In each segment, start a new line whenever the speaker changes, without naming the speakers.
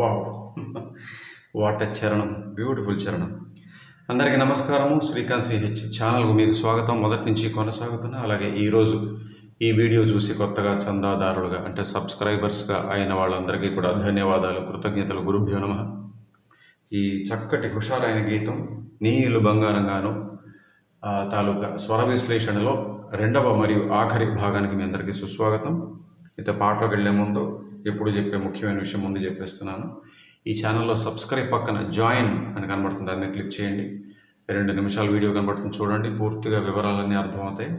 Wow. What చరణం. Beautiful చరణం. అందరికీ నమస్కారము. శ్రీకాంత్ సిహెచ్ ఛానల్కు మీకు స్వాగతం. మొదటి నుంచి కొనసాగుతున్న అలాగే ఈరోజు ఈ వీడియో చూసి కొత్తగా చందాదారులుగా అంటే సబ్స్క్రైబర్స్గా అయిన వాళ్ళందరికీ కూడా ధన్యవాదాలు. కృతజ్ఞతలు. గురుభ్యో నమ. ఈ చక్కటి హుషారైన గీతం నీళ్ళు బంగారంగాను తాలూకా స్వర విశ్లేషణలో రెండవ మరియు ఆఖరి భాగానికి మీ అందరికీ సుస్వాగతం. అయితే పాటలోకి వెళ్ళే ముందు ఎప్పుడు చెప్పే ముఖ్యమైన విషయం ముందు చెప్పేస్తున్నాను. ఈ ఛానల్లో సబ్స్క్రైబ్ పక్కన జాయిన్ అని కనబడుతుంది. దాన్ని క్లిక్ చేయండి. రెండు నిమిషాల వీడియో కనబడుతుంది చూడండి. పూర్తిగా వివరాలన్నీ అర్థమవుతాయి.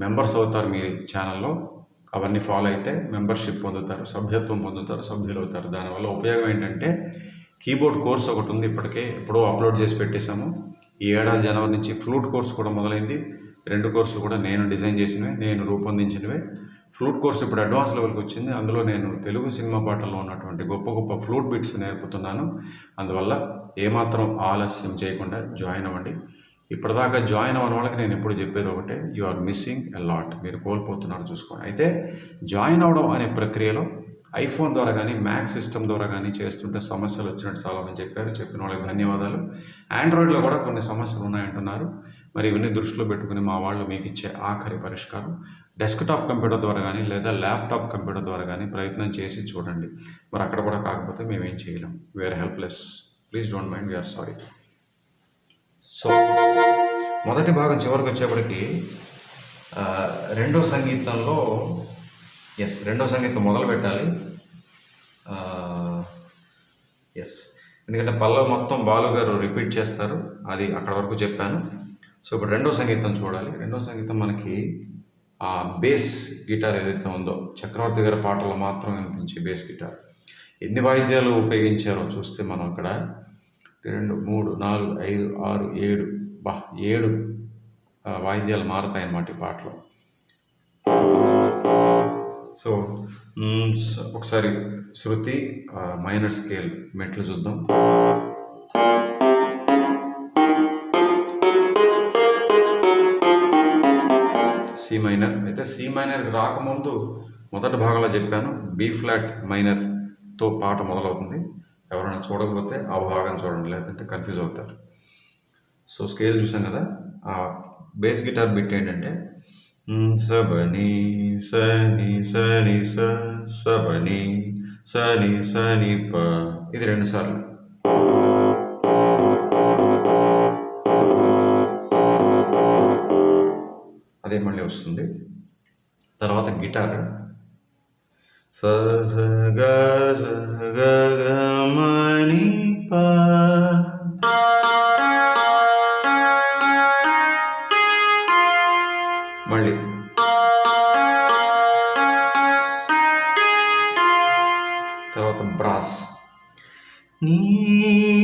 మెంబర్స్ అవుతారు మీ ఛానల్లో. అవన్నీ ఫాలో అయితే మెంబర్షిప్ పొందుతారు సభ్యత్వం పొందుతారు సభ్యులు అవుతారు. దానివల్ల ఉపయోగం ఏంటంటే కీబోర్డ్ కోర్స్ ఒకటి ఉంది. ఇప్పటికే ఎప్పుడో అప్లోడ్ చేసి పెట్టేశాము. ఈ ఏడాది జనవరి నుంచి ఫ్లూట్ కోర్స్ కూడా మొదలైంది. రెండు కోర్సులు కూడా నేను డిజైన్ చేసినవే నేను రూపొందించినవే. ఫ్లూట్ కోర్స్ ఇప్పుడు అడ్వాన్స్ లెవెల్కి వచ్చింది. అందులో నేను తెలుగు సినిమా పాటల్లో ఉన్నటువంటి గొప్ప గొప్ప ఫ్లూట్ బిట్స్ నేర్పుతున్నాను. అందువల్ల ఏమాత్రం ఆలస్యం చేయకుండా జాయిన్ అవ్వండి. ఇప్పటిదాకా జాయిన్ అవ్వని వాళ్ళకి నేను ఎప్పుడు చెప్పేది ఒకటే you are missing a lot మీరు కోల్పోతున్నారు చూసుకోండి. అయితే జాయిన్ అవ్వడం అనే ప్రక్రియలో ఐఫోన్ ద్వారా కానీ మ్యాక్ సిస్టమ్ ద్వారా కానీ చేస్తుంటే సమస్యలు వచ్చినట్టు చాలామంది చెప్పారు. చెప్పిన వాళ్ళకి ధన్యవాదాలు. ఆండ్రాయిడ్లో కూడా కొన్ని సమస్యలు ఉన్నాయంటున్నారు. మరి ఇవన్నీ దృష్టిలో పెట్టుకుని మా వాళ్ళు మీకు ఇచ్చే ఆఖరి పరిష్కారం. డెస్క్టాప్ కంప్యూటర్ ద్వారా కానీ లేదా ల్యాప్టాప్ కంప్యూటర్ ద్వారా కానీ ప్రయత్నం చేసి చూడండి. మరి అక్కడ కూడా కాకపోతే మేము ఏం చేయలేం. We're helpless please don't mind we're sorry so మొదటి భాగం చివరికి వచ్చేప్పటికి రెండో సంగీతంలో ఎస్ రెండో సంగీతం మొదలు పెట్టాలి. ఎస్ ఎందుకంటే పల్లవి మొత్తం బాలు గారు రిపీట్ చేస్తారు. అది అక్కడ వరకు చెప్పాను. సో ఇప్పుడు రెండో సంగీతం చూడాలి. రెండో సంగీతం మనకి ఆ బేస్ గిటార్ ఏదైతే ఉందో చక్రవర్తి గారి పాటలు మాత్రం వినిపించే బేస్ గిటార్. ఎన్ని వాయిద్యాలు ఉపయోగించారో చూస్తే మనం అక్కడ రెండు మూడు నాలుగు ఐదు ఆరు ఏడు బా ఏడు వాయిద్యాలు మారుతాయన్నమాట ఈ పాటలో. సో ఒకసారి శృతి మైనర్ స్కేల్ మెట్లు చూద్దాం. సి మైనర్ అయితే సి మైనర్ రాకముందు మొదటి భాగంలో చెప్పాను. బి ఫ్లాట్ మైనర్తో పాట మొదలవుతుంది. ఎవరైనా చూడకపోతే ఆ భాగం చూడండి లేదంటే కన్ఫ్యూజ్ అవుతారు. సో స్కేల్ చూసాం కదా ఆ బేస్ గిటార్ బిట్ ఏంటంటే సబని సని సని స సబని సని సని ప ఇది రెండు సార్లు. అదే మళ్ళీ వస్తుంది. తర్వాత గిటార్. స స గ స గ గ ప. మళ్ళీ. తర్వాత బ్రాస్. నీ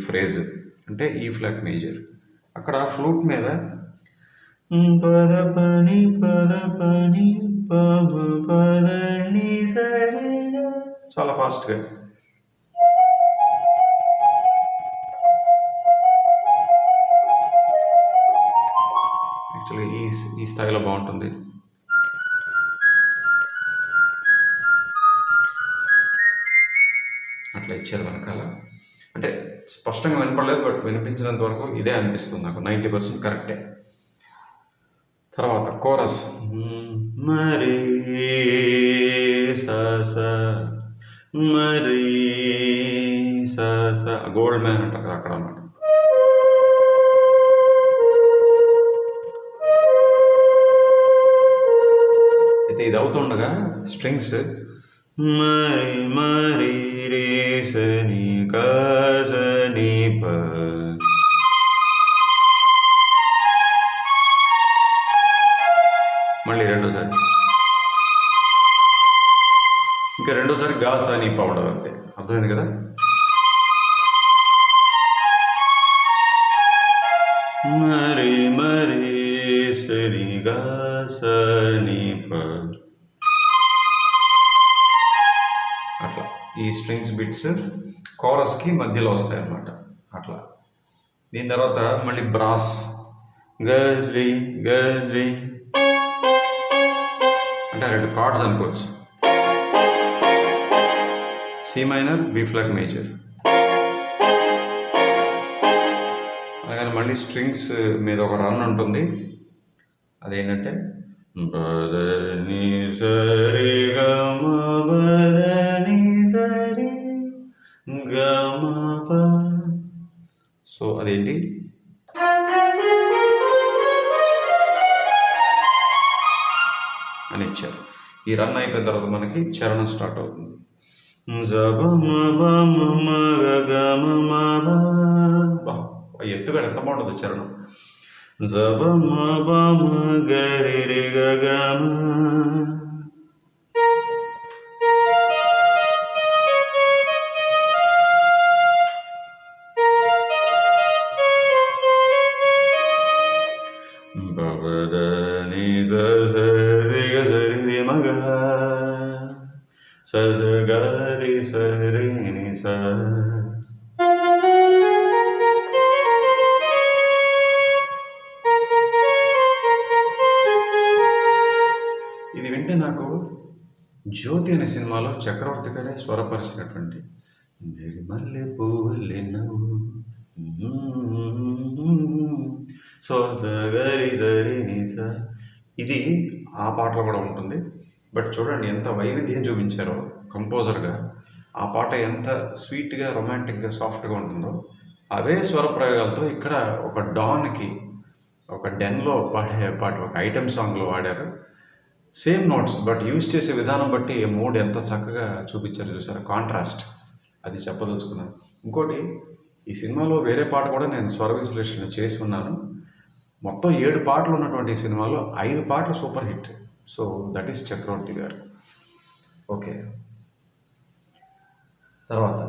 ఫ్రేజ్ అంటే ఈ ఫ్లాట్ మేజర్ అక్కడ ఫ్లూట్ మీద పద పని పద పని చాలా ఫాస్ట్గా యాక్చువల్గా ఈ ఈ స్థాయిలో బాగుంటుంది. అట్లా ఇచ్చారు వెనకాల. అంటే స్పష్టంగా వినపడలేదు బట్ వినిపించినంత వరకు ఇదే అనిపిస్తుంది నాకు. నైంటీ పర్సెంట్ కరెక్టే. తర్వాత కోరస్. మరి స మరి స గోల్డ్ మ్యాన్ అంటారు అక్కడ అన్నమాట. అయితే ఇది అవుతుండగా స్ట్రింగ్స్. మరి మరి రే కా అర్థమైంది కదా? మరి మరి సరి గాసని ప ఈ స్ట్రింగ్స్ బిట్స్ కోరస్కి మధ్యలో వస్తాయి అన్నమాట అట్లా. దీని తర్వాత మళ్ళీ బ్రాస్. గరి గరి అంటే రెండు కార్డ్స్ అనుకోవచ్చు. C minor B flat major అలాగే మళ్ళీ స్ట్రింగ్స్ మీద ఒక రన్ ఉంటుంది. అదేంటంటే బదని సరి గమ బదని సరి గమ సో అదేంటి? అని ఇచ్చారు. ఈ రన్ అయిపోయిన తర్వాత మనకి చరణం స్టార్ట్ అవుతుంది. ఎత్తుగా ఎంత బాగుంటుంది చరణం జబ మ బ మ జ్యోతి అనే సినిమాలో చక్రవర్తి గారే స్వరపరిచినటువంటి మల్లె పువ్వులే నవ్వు. సో జగరి జరి నిస. ఇది ఆ పాటలో కూడా ఉంటుంది. బట్ చూడండి ఎంత వైవిధ్యం చూపించారో కంపోజర్గా. ఆ పాట ఎంత స్వీట్గా రొమాంటిక్గా సాఫ్ట్గా ఉంటుందో అవే స్వర ప్రయోగాలతో ఇక్కడ ఒక డాన్కి ఒక డెన్లో పాడే పాట ఒక ఐటెం సాంగ్లో వాడారు సేమ్ నోట్స్ బట్ యూజ్ చేసే విధానం బట్టి మూడ్ ఎంత చక్కగా చూపించారు చూసారా? కాంట్రాస్ట్ అది చెప్పదలుచుకున్నాను. ఇంకోటి ఈ సినిమాలో వేరే పాట కూడా నేను స్వర విశ్లేషణ చేసి ఉన్నాను. మొత్తం ఏడు పాటలు ఉన్నటువంటి ఈ సినిమాలో ఐదు పాటలు super hit so that is Chakravarthy గారు. ఓకే తర్వాత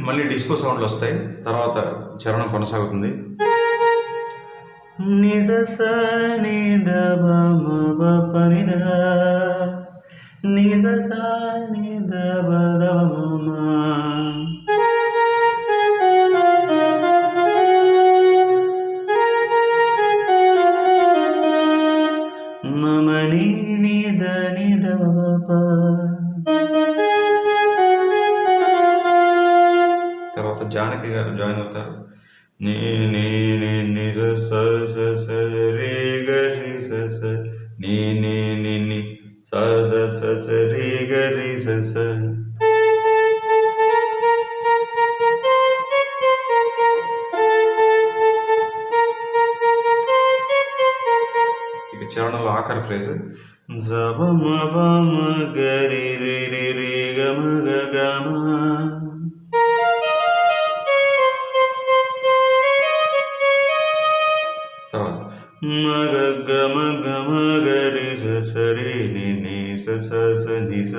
మళ్ళీ డిస్కో సౌండ్లు వస్తాయి. తర్వాత చరణం కొనసాగుతుంది. నిజ స ని ద బ నిజ స ని ద బ మమ ని ని ద ని తర్వాత జానకి గారు జాయిన్ అవుతారు నీ నీ నీ ని స స స స రే గ రి స తర్వాత గమ గమ గరి స సరి ని ని స స ని స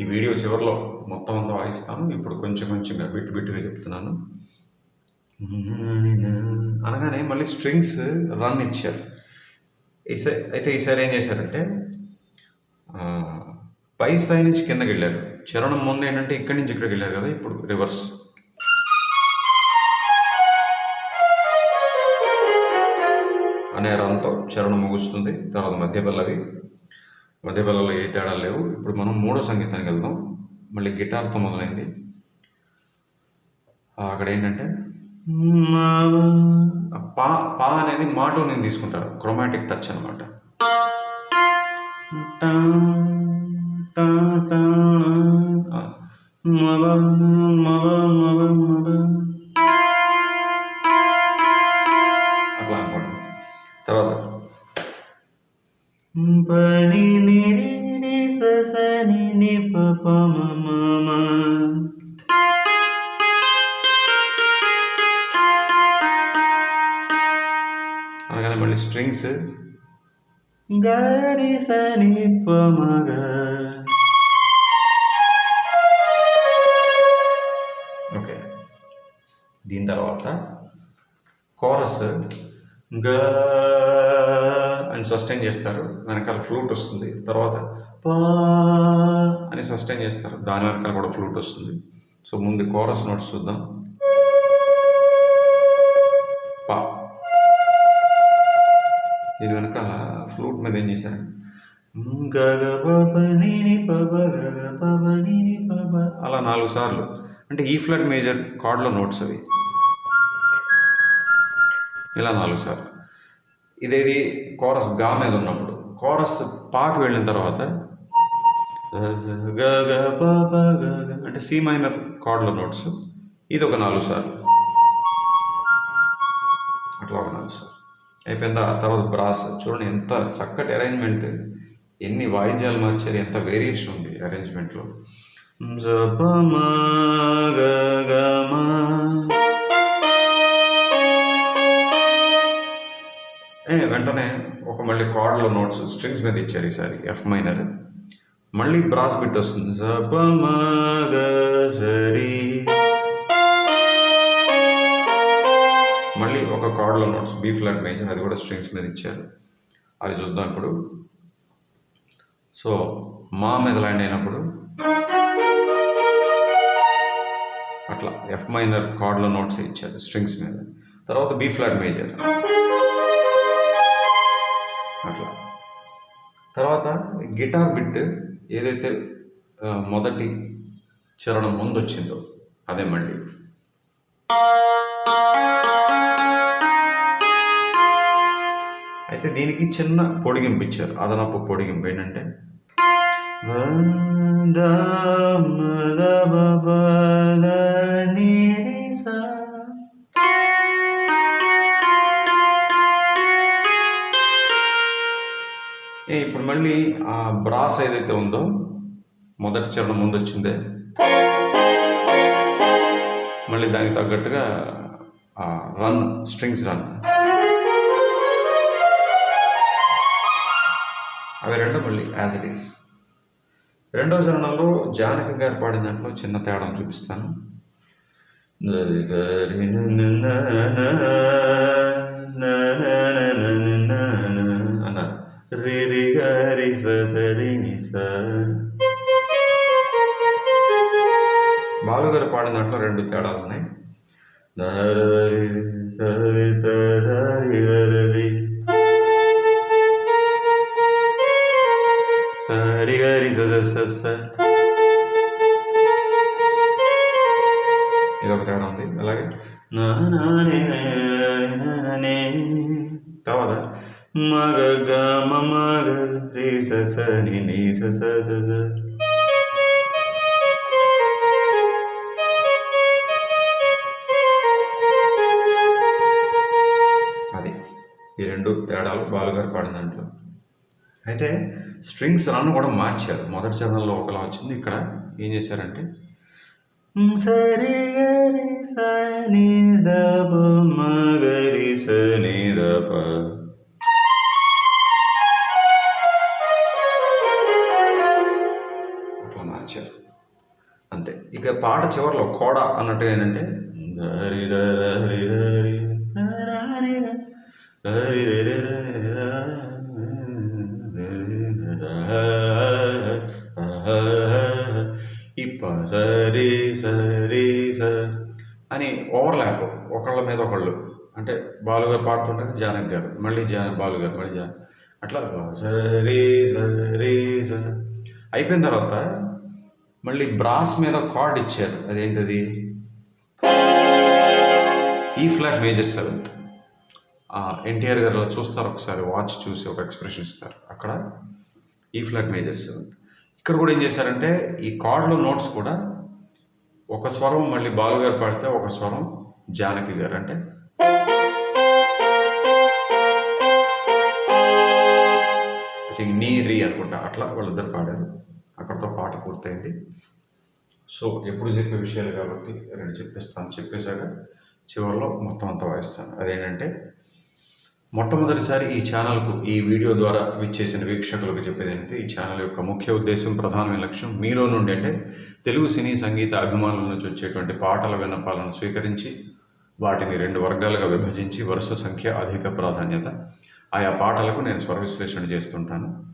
ఈ వీడియో చివరిలో మొత్తం అంతా వాయిస్తాను. ఇప్పుడు కొంచెం కొంచెంగా బిట్ బిట్టుగా చెప్తున్నాను. అనగానే మళ్ళీ స్ట్రింగ్స్ రన్ ఇచ్చారు. ఈసారి అయితే ఈసారి ఏం చేశారంటే పై స్థాయి నుంచి కిందకి వెళ్ళారు. చరణం ముందు ఏంటంటే ఇక్కడి నుంచి ఇక్కడికి వెళ్ళారు కదా ఇప్పుడు రివర్స్ అనే రంతో చరణం ముగుస్తుంది తర్వాత మధ్య పల్లవి మధ్య పల్లవిలో ఏ తేడా లేవు. ఇప్పుడు మనం మూడో సంగీతానికి వెళ్దాం. మళ్ళీ గిటార్తో మొదలైంది. అక్కడ ఏంటంటే పా పా అనేది మాటో నేను తీసుకుంటారు. క్రొమాటిక్ టచ్ అనమాట తర్వాత పని నిరి ని స స ని ని ప ప మ మ మ. అనగానే మళ్ళీ స్ట్రింగ్స్ గరి స ని కోరస్ గ అని సస్టైన్ చేస్తారు. వెనకాల ఫ్లూట్ వస్తుంది. తర్వాత పా అని సస్టైన్ చేస్తారు. దాని వెనకాల కూడా ఫ్లూట్ వస్తుంది. సో ముందు కోరస్ నోట్స్ చూద్దాం. పా. దీని వెనకాల ఫ్లూట్ మీద ఏం చేశారు? పబ అలా నాలుగు సార్లు. అంటే ఈ ఫ్లడ్ మేజర్ కార్డ్లో నోట్స్ అవి. ఇలా నాలుగు సార్లు. ఇదేది? కోరస్గా మీద ఉన్నప్పుడు. కోరస్ పాకి వెళ్ళిన తర్వాత అంటే సి మైనర్ కార్డ్లో నోట్స్. ఇది ఒక నాలుగు సార్లు. అట్లా ఒక నాలుగు సార్లు. అయిపోయిందా ఆ తర్వాత బ్రాస్. చూడండి ఎంత చక్కటి అరేంజ్మెంట్ ఎన్ని వాయిద్యాలు మార్చారు ఎంత వేరియేషన్ ఉంది అరేంజ్మెంట్లో జపమా గ వెంటనే ఒక మళ్ళీ కార్డ్లో నోట్స్ స్ట్రింగ్స్ మీద ఇచ్చారు ఈసారి ఎఫ్ మైనర్ మళ్ళీ బ్రాస్ బిట్ వస్తుంది. సరి మళ్ళీ ఒక కార్డ్లో నోట్స్ బీ ఫ్లాట్ మేజర్ అది కూడా స్ట్రింగ్స్ మీద ఇచ్చారు. అవి చూద్దాం ఇప్పుడు. సో మా మీద ల్యాండ్ అయినప్పుడు అట్లా ఎఫ్ మైనర్ కార్డ్లో నోట్స్ ఇచ్చారు స్ట్రింగ్స్ మీద. తర్వాత బీ ఫ్లాట్ మేజర్ తర్వాత గిటార్ బిట్ ఏదైతే మొదటి చరణం ముందు వచ్చిందో అదే మళ్ళీ. అయితే దీనికి చిన్న పొడిగింపు ఇచ్చారు. అదనపు పొడిగింపు ఏంటంటే ఏ మళ్ళీ ఆ బ్రాస్ ఏదైతే ఉందో మొదటి చరణం ముందు వచ్చిందే మళ్ళీ దానికి తగ్గట్టుగా ఆ రన్ స్ట్రింగ్స్ రన్ అవి రెండు మళ్ళీ యాజ్ ఇట్ ఈస్ రెండవ చరణంలో జానకి గారు పాడిన దాంట్లో చిన్న తేడా చూపిస్తాను అన్నారు రి రి గరి స స రి ని స బాలు గారు పాడిన దాంట్లో రెండు తేడాలు ఉన్నాయి దరి సరి త దరి దరి సరి గరి స స స స ఇది ఒక తేడా ఉంది అలాగే నా నా నే నే నే నే నే. తర్వాత మగ గ మ మగ రే స ని ని స స స స అది ఈ రెండు తేడాలు బాలుగారు పాడిన దాంట్లో. అయితే స్ట్రింగ్స్ రన్ కూడా మార్చారు. మొదటి చరణంలో ఒకలా వచ్చింది. ఇక్కడ ఏం చేశారంటే సరి గరి స ని ద ప పాట చివరిలో కోడ అన్నట్టు ఏంటంటే దరి ర రి ఇప్ప సరే సరే స అని ఓవర్లాప్ ఒకళ్ళ మీద ఒకళ్ళు అంటే బాలుగారు పాడుతుంటే జానక్ గారు మళ్ళీ జాన బాలుగారు మళ్ళీ జాన అట్లా సరే సరే సర్ అయిపోయిన తర్వాత మళ్ళీ బ్రాస్ మీద కార్డ్ ఇచ్చారు. అదేంటది? ఈ ఫ్లాట్ మేజర్ సెవెంత్ ఎన్టీఆర్ గారు అలా చూస్తారు ఒకసారి వాచ్ చూసి ఒక ఎక్స్ప్రెషన్ ఇస్తారు. అక్కడ ఈ ఫ్లాట్ మేజర్ సెవెంత్ ఇక్కడ కూడా ఏం చేశారంటే ఈ కార్డ్లో నోట్స్ కూడా ఒక స్వరం మళ్ళీ బాలు గారు పాడితే ఒక స్వరం జానకి గారు. అంటే ఐ థింక్ నీ రీ అనుకుంటా. అట్లా వాళ్ళిద్దరు పాడారు. అక్కడతో పాట పూర్తయింది. సో ఎప్పుడు చెప్పే విషయాలు కాబట్టి రెండు చెప్పేస్తాను. చెప్పేశాక చివరిలో మొత్తం అంతా వాయిస్తాను. అదేంటంటే మొట్టమొదటిసారి ఈ ఛానల్కు ఈ వీడియో ద్వారా విచ్చేసిన వీక్షకులకు చెప్పేది ఏంటంటే ఈ ఛానల్ యొక్క ముఖ్య ఉద్దేశం ప్రధానమైన లక్ష్యం మీలో నుండి అంటే తెలుగు సినీ సంగీత అభిమానుల నుంచి వచ్చేటువంటి పాటల విన్నపాలను స్వీకరించి వాటిని రెండు వర్గాలుగా విభజించి వరుస సంఖ్య అధిక ప్రాధాన్యత. ఆయా పాటలకు నేను స్వర విశ్లేషణ చేస్తుంటాను.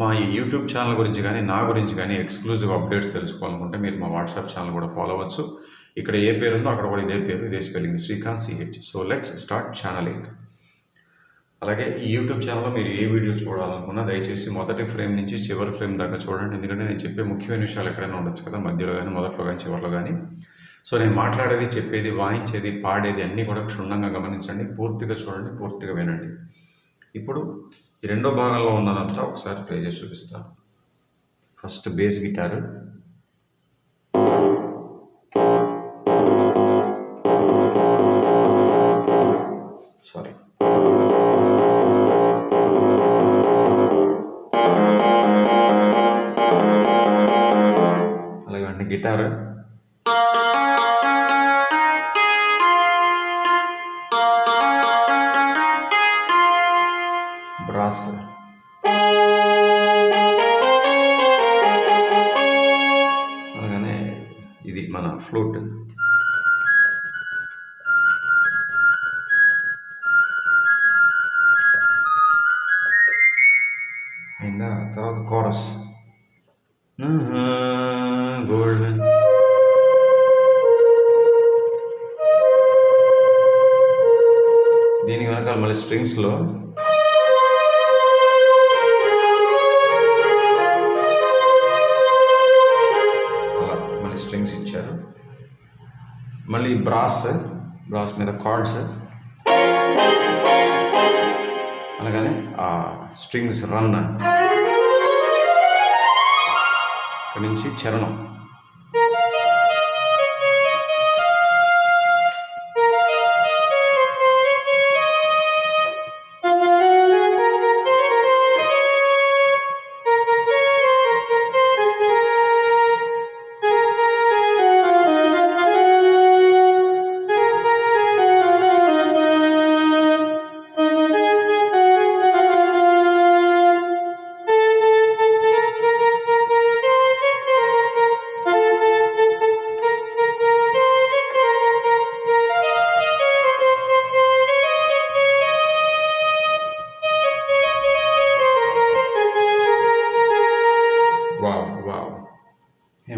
మా ఈ యూట్యూబ్ ఛానల్ గురించి కానీ నా గురించి కానీ ఎక్స్క్లూజివ్ అప్డేట్స్ తెలుసుకోవాలనుకుంటే మీరు మా వాట్సాప్ ఛానల్ కూడా ఫాలో అవ్వచ్చు. ఇక్కడ ఏ పేరు ఉందో అక్కడ కూడా ఇదే పేరు ఇదే spelling Srikanth CH so let's start channelling అలాగే ఈ యూట్యూబ్ ఛానల్లో మీరు ఏ వీడియో చూడాలనుకున్నా దయచేసి మొదటి ఫ్రేమ్ నుంచి చివరి ఫ్రేమ్ దాకా చూడండి. ఎందుకంటే నేను చెప్పే ముఖ్యమైన విషయాలు ఎక్కడైనా ఉండొచ్చు కదా మధ్యలో కానీ మొదట్లో కానీ చివరిలో కానీ సో నేను మాట్లాడేది చెప్పేది వాయించేది పాడేది అన్నీ కూడా క్షుణ్ణంగా గమనించండి. పూర్తిగా చూడండి పూర్తిగా వినండి. ఇప్పుడు ఈ రెండో భాగంలో ఉన్నదంతా ఒకసారి ప్లే చేసి చూపిస్తాను. ఫస్ట్ బేస్ గిటారు అయిందా తర్వాత కోరస్ గోల్డెన్ దీని వెనకాల మళ్ళీ స్ట్రింగ్స్లో అలా మళ్ళీ స్ట్రింగ్స్ ఇచ్చారు. మళ్ళీ బ్రాస్ బ్రాస్ మీద కార్డ్స్ అలాగనే ఆ స్ట్రింగ్స్ రన్ అక్కడి నుంచి చరణం.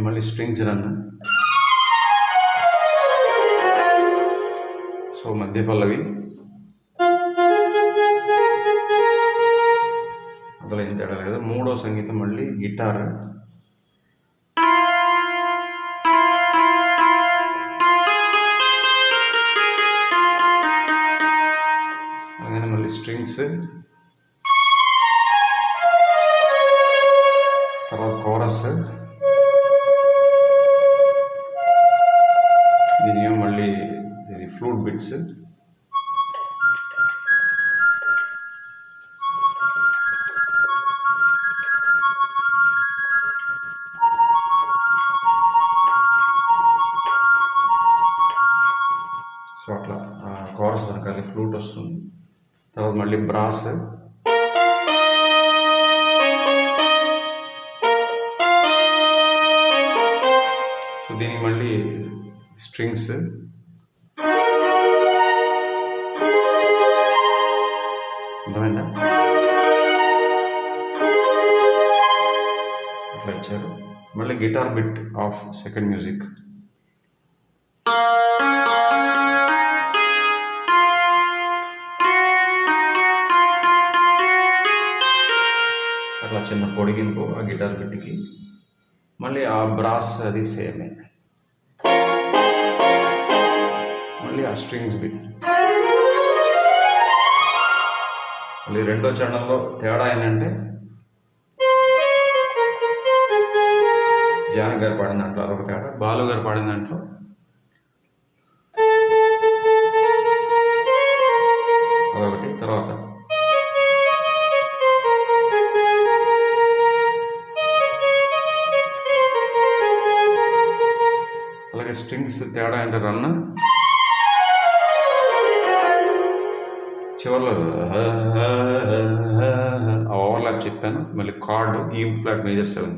మళ్ళీ స్ట్రింగ్స్ రన్. సో మధ్య పల్లవి. అందులో ఏం తేడా లేదు? మూడో సంగీతం మళ్ళీ గిటార్. వస్తుంది. తర్వాత మళ్ళీ బ్రాస్. సో దీనికి మళ్ళీ స్ట్రింగ్స్. అర్థమైందా? అట్లా ఇచ్చారు. మళ్ళీ guitar bit of second music. అట్లా చిన్న పొడిగింపు ఆ గిటార్ బిట్కి మళ్ళీ ఆ బ్రాస్ అది సేమే. మళ్ళీ ఆ స్ట్రింగ్స్ బిట్ మళ్ళీ రెండో చరణంలో తేడా ఏంటంటే జాన గారు పాడిన దాంట్లో అదొక తేడా బాలు గారు పాడిన దాంట్లో అదొకటి తర్వాత స్ట్రింగ్స్ తేడా అంటే రన్ చివరిలో ఆ ఓవర్లాప్ చెప్పాను. మళ్ళీ కార్డు ఈ ఫ్లాట్ మేజర్ సెవెన్.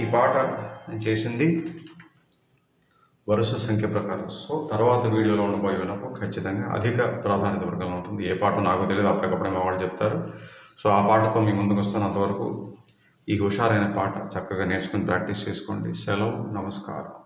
ఈ పాట నేను చేసింది వరుస సంఖ్య ప్రకారం. సో తర్వాత వీడియోలో ఉండబోయే విన్నప్పుడు ఖచ్చితంగా అధిక ప్రాధాన్యత వర్గంలో ఉంటుంది. ఏ పాట నాకు తెలియదు అప్పటికప్పుడే మా వాళ్ళు చెప్తారు. సో ఆ పాటతో మీ ముందుకు వస్తాను అంతవరకు ఈ హుషారైన పాట చక్కగా నేర్చుకుని ప్రాక్టీస్ చేసుకోండి. సెలవు నమస్కారం.